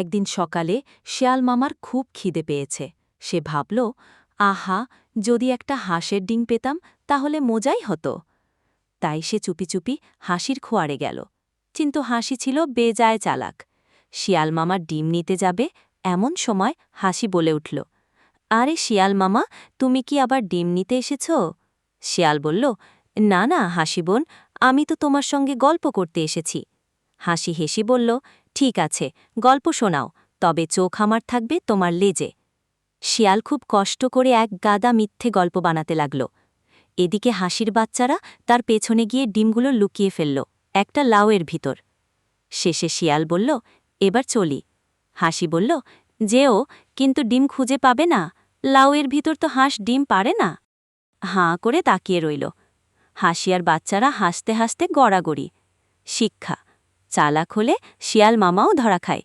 একদিন সকালে শিয়াল মামার খুব খিদে পেয়েছে। সে ভাবল, আহা, যদি একটা হাঁসের ডিম পেতাম, তাহলে মজাই হতো। তাই সে চুপি চুপি হাসির খোয়ারে গেল। কিন্তু হাসি ছিল বেজায় চালাক। শিয়াল মামার ডিম নিতে যাবে, এমন সময় হাসি বলে উঠল, আরে শিয়াল মামা, তুমি কি আবার ডিম নিতে এসেছ? শিয়াল বলল, না না হাসি বোন, আমি তো তোমার সঙ্গে গল্প করতে এসেছি। হাসি হেসে বলল, ঠিক আছে, গল্প শোনাও, তবে চোখ আমার থাকবে তোমার লেজে। শিয়াল খুব কষ্ট করে এক গাদা মিথ্যে গল্প বানাতে লাগল। এদিকে হাসির বাচ্চারা তার পেছনে গিয়ে ডিমগুলো লুকিয়ে ফেলল, একটা লাউয়ের ভিতর। শেষে শিয়াল বলল, এবার চলি। হাসি বলল, যেও, কিন্তু ডিম খুঁজে পাবে না, লাউয়ের ভিতর তো হাঁস ডিম পারে না। হাঁ করে তাকিয়ে রইল। হাসিয়ার বাচ্চারা হাসতে হাসতে গড়াগড়ি। শিক্ষা চালাক হলে শিয়াল মামাও ধরা খায়।